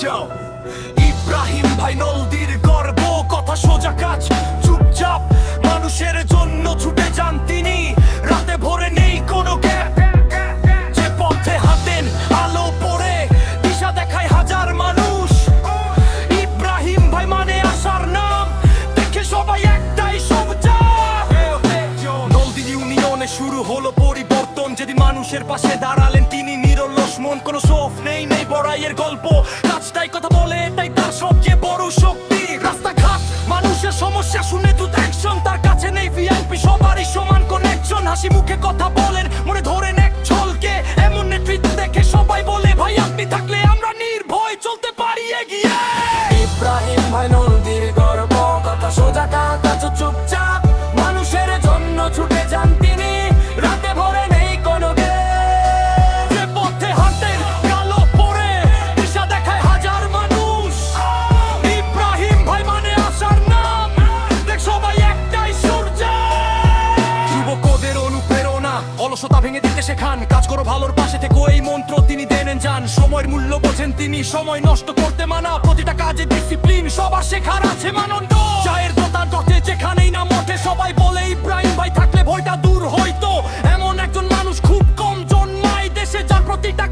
যাও। ইব্রাহিম ভাই, নলদির গর্ব, কথা সোজা কাজ। চুপচাপ মানুষের জন্য ছুটে যান তিনি। রাতে ভোরে নেই কোনো গ্যাপ। মানে আসার নাম। দেখে সবাই একটাই শুরু হলো পরিবর্তন। মানুষের পাশে দাঁড়ালেন, তিনি নিরলস মন। কোনো সোফ নেই নেই বড়াইয়ের গল্প। হাসি মুখে কথা বলেন মনে ধরেন এক ছলকে এমন নেতৃত্ব দেখে সবাই বলে ভাই অলসতা ভেঙে দিতে শেখান। কাজ করো ভালোর পাশে থেকে, এই মন্ত্র তিনি দেনেন যান। সময়ের মূল্য বোঝেন তিনি, সময় নষ্ট করতে মানা। প্রতিটা কাজে ডিসিপ্লিন সবার শেখার আছে মানন্দ। চায়ের দোতার তথে যেখানেই না মঠে সবাই বলে, ইব্রাহিম ভাই, থাকলে ভয়টা দূর হইতো। এমন একজন মানুষ খুব কম জন্মায় দেশে, যার প্রতিটা